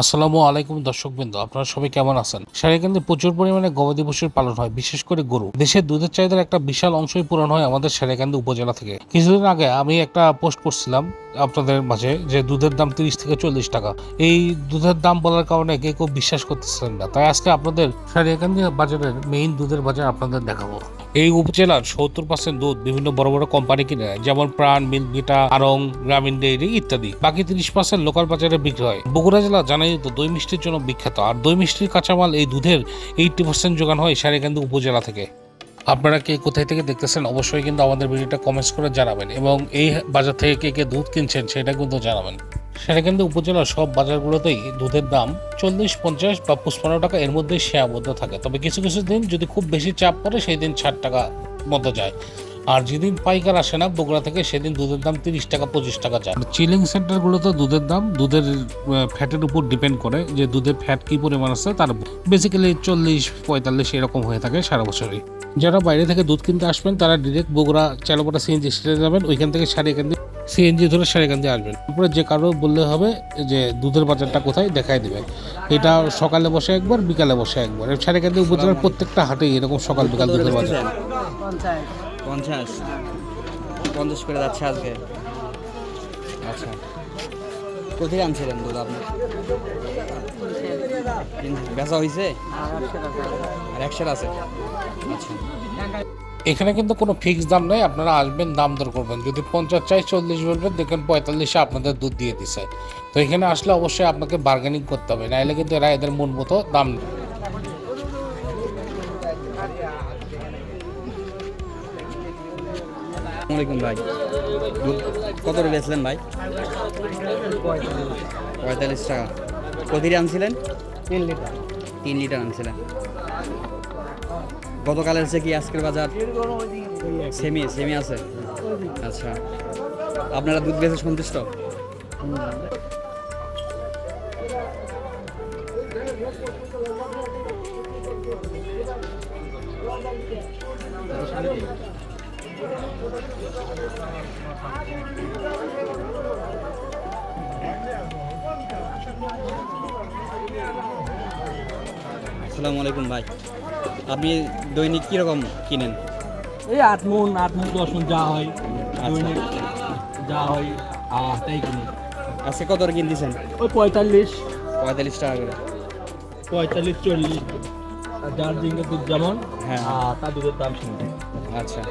আসসালামু আলাইকুম দর্শকবৃন্দ, আপনারা সবাই কেমন আছেন? সারিকান্দি প্রচুর পরিমাণে গবাদি পশুর পালন হয়, বিশেষ করে গরু। দেশের দুধের চাহিদার একটা বিশাল অংশই পূরণ হয় আমাদের সারিকান্দি উপজেলা থেকে। কিছুদিন আগে আমি একটা পোস্ট করছিলাম আপনাদের মাঝে যে দুধের দাম তিরিশ থেকে চল্লিশ টাকা। এই দুধের দাম বলার কারণে কেউ কেউ বিশ্বাস করতেছিলেন না। তাই আজকে আপনাদের সারিয়াকান্দি বাজারের মেইন দুধের বাজার আপনাদের দেখাবো। এই উপজেলার সত্তর পার্সেন্ট দুধ বিভিন্ন বড় বড় কোম্পানি কিনে নেয়, যেমন প্রাণ, মিল্ক, ভিটা আরং গ্রামীণ ডেইরি ইত্যাদি। বাকি তিরিশ পার্সেন্ট লোকাল বাজারে বিক্রি হয়। বগুড়া জেলা জানাই তো দই মিষ্টির জন্য বিখ্যাত। আর দই মিষ্টির কাঁচামাল এই দুধের এইটটি পার্সেন্ট যোগান হয় সারিকান্দি উপজেলা থেকে। আপনারা কে কোথায় থেকে দেখতেছেন অবশ্যই কিন্তু আমাদের ভিডিওটা কমেন্টস করে জানাবেন এবং এই বাজার থেকে কে কে দুধ কিনছেন সেটা কিন্তু জানাবেন। সেটা কিন্তু উপজেলার সব বাজারগুলোতেই দুধের দাম চল্লিশ, পঞ্চাশ বা পঁচপান্ন টাকা এর মধ্যেই সীমাবদ্ধ থাকে। তবে কিছু কিছু দিন যদি খুব বেশি চাপ পড়ে, সেই দিন ষাট টাকা মতো যায়। আর যেদিন পাইকার আসে না, বগুড়া থেকে সেদিন দুধের দাম তিরিশ টাকা, পঁচিশ টাকা যায়। চিলিং সেন্টারগুলোতে দুধের দাম, দুধের ফ্যাটের উপর ডিপেন্ড করে যে দুধের ফ্যাট কী পরিমাণ আছে তার বেসিক্যালি চল্লিশ, পঁয়তাল্লিশ এরকম হয়ে থাকে সারা বছরই। যারা বাইরে থেকে দুধ কিনতে আসবেন, তারা ডিরেক্ট বগুড়া চালপাটা সিএনজি স্টেশনে যাবেন, ওইখান থেকে সারিকান্দি সিএনজি ধরে সারিকান্দি আসবেন। তারপরে যে কারও বললে হবে যে দুধের বাজারটা কোথায় দেখাই দেবে এটা সকালে বসে একবার বিকালে বসে একবার। সারিকান্দি উপজেলার প্রত্যেকটা হাটেই এরকম সকাল বিকাল দুধের বাজার। পঞ্চাশ। পঞ্চাশ করে যাচ্ছে আজকে। আচ্ছা। কোথায় আনছিলেন দুধ আপনি? বেচা হয়েছে আর একশোর আছে? আচ্ছা। এখানে কিন্তু কোনো ফিক্স দাম নেই আপনারা আসবেন দাম দর করবেন। যদি পঞ্চাশ চাই চল্লিশ বলবেন দেখবেন পঁয়তাল্লিশে আপনাদের দুধ দিয়ে দিছে। তো এখানে আসলে অবশ্যই আপনাকে বার্গেনিং করতে হবে নাহলে কিন্তু এরা এদের মন মতো দাম নেই আসসালামাইকুম ভাই। কত করে বেচলেন ভাই? পঁয়তাল্লিশ টাকা। কদিরে আনছিলেন? তিন লিটার। তিন লিটার আনছিলেন গতকালের চেয়ে কি আজকের বাজার? সেমি সেমি আছে। আচ্ছা। আপনারা দুধ বেচে সন্তুষ্ট? আসসালামু আলাইকুম ভাই। আপনি দৈনিক কীরকম কিনেন? এই আট মন আট মন দশ মন যা হয়। আচ্ছা। দৈনিক যা হয় আর তাই কিনি। আজকে কত কিন দিয়েছেন ওই পঁয়তাল্লিশ। পঁয়তাল্লিশ টাকা করে। পঁয়তাল্লিশ চল্লিশ। আর দার্জিলিংয়ের দুধ যেমন হ্যাঁ। আর তার দুধের দাম শুনতে। আচ্ছা।